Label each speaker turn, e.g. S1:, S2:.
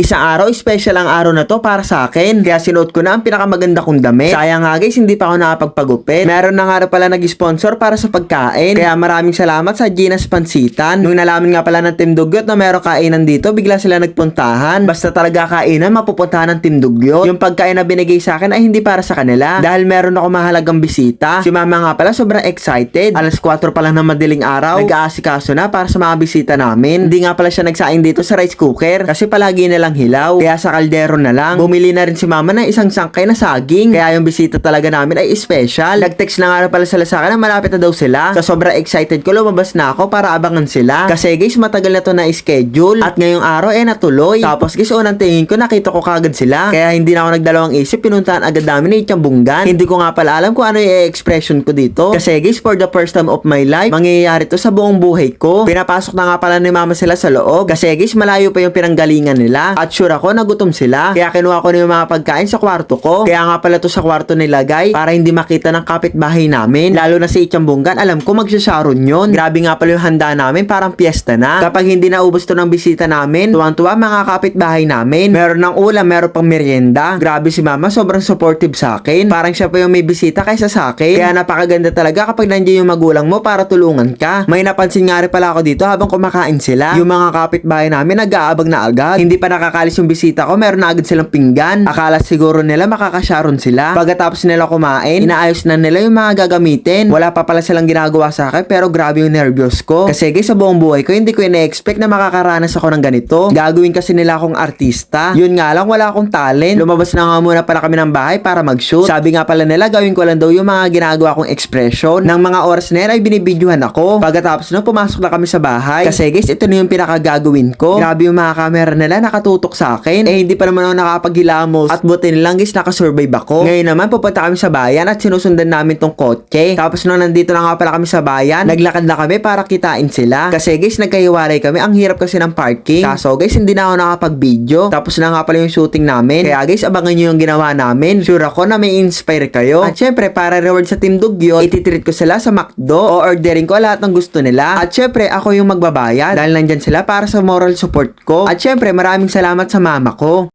S1: Isang araw, special ang araw na to para sa akin. Kaya sinuot ko na ang pinakamaganda kong damit. Sayang nga guys, hindi pa ako nakapagpagupit. Meron na nga pala nag-sponsor para sa pagkain. Kaya maraming salamat sa Gina's Pansitan. Nung nalaman nga pala ng Team Dugyot na meron kainan dito, bigla sila nagpuntahan. Basta talaga kainan, mapupuntahan ng Team Dugyot. Yung pagkain na binigay sa akin ay hindi para sa kanila. Dahil meron ako mahalagang bisita. Si mama nga pala sobrang excited. Alas 4 pa lang ng madaling araw. Nag-aasikaso na para sa mga bisita namin. Hindi nga pala siya nagsaing dito sa rice cooker. Kasi palagi na lang hilaw. Kaya sa kaldero na lang. Bumili na rin si mama ng isang sangkay na saging. Kaya yung bisita talaga namin ay special. Nag-text na nga pala sila sa akin na malapit na daw sila. Sa sobrang excited ko, lumabas na ako para abangan sila. Kasi guys, matagal na to na schedule. At ngayong araw eh natuloy. Tapos guys, unang tingin ko nakita ko kagad sila. Kaya hindi na ako nagdalawang isip, pinuntahan agad namin ni Chambunggan. Hindi ko nga pala alam kung ano yung expression ko dito. Kasi guys, for the first time of my life, mangyayari to sa buong buhay ko. Pinapasok na nga pala ni mama sila sa loob. Kasi guys, malayo pa yung pinanggalingan nila. At sure ako, nagutom sila. Kaya kinuha ko na yung mga pagkain sa kwarto ko. Kaya nga pala to sa kwarto nilagay para hindi makita ng kapitbahay namin. Lalo na si Chambunggan, alam ko magsasharon yun. Grabe nga pala yung handa namin, parang piyesta na. Kapag hindi naubos to ng bisita namin, tuwang-tuwa mga kapitbahay namin. Meron ng ulam, meron pang merienda. Grabe si mama, sobrang supportive sa akin. Parang siya pa yung may bisita kaysa sa akin. Kaya napakaganda talaga kapag nandiyan yung magulang mo para tulungan ka. May napansin nga rin pala ako dito habang kumakain sila. Yung mga kapitbahay namin nag-aabag na agad. Hindi pa nakakalis yung bisita ko, meron na agad silang pinggan. Akala siguro nila makakasharon sila. Pagkatapos nila kumain, inaayos na nila yung mga gagamitin. Wala pa pala silang ginagawa sa akin pero grabe yung nervyos ko. Kasi guys, sa buong buhay ko, hindi ko ina-expect na makakaranas ako ng ganito. Gagawin kasi nila akong artista. Yun nga lang, wala akong talent. Lumabas na nga muna pala kami ng bahay para mag-shoot. Sabi nga pala nila, gawin ko lang daw yung mga ginagawa kong expression. Nang mga oras na yan ay binibidyohan ako. Pagkatapos na pumasok na kami sa bahay. Kasi guys, ito na yung pinakagagawin ko. Grabe yung mga camera nila nakatutok sa akin. Eh hindi pa naman ako nakapaghilamos. At buti nilang guys, nakasurvive ako. Ngayon naman, pupunta kami sa bayan at sinusundan namin tong kotse. Tapos nung nandito na nga pala kami sa bayan, naglakad na kami para kitain sila. Kasi guys, nagkahiwalay kami. Ang hirap kasi ng parking. Kaso guys, hindi na ako nakapag-video. Tapos na nga pala yung shooting namin. Kaya guys, abangan nyo yung ginawa namin. Sure ako na may inspire kayo. At syempre, para reward sa Team Dugyot, ititreat ko sila sa McDo o ordering ko lahat ng gusto nila. At syempre, ako yung magbabayad dahil nandyan sila para sa moral support ko. At syempre, maraming salamat sa mama ko.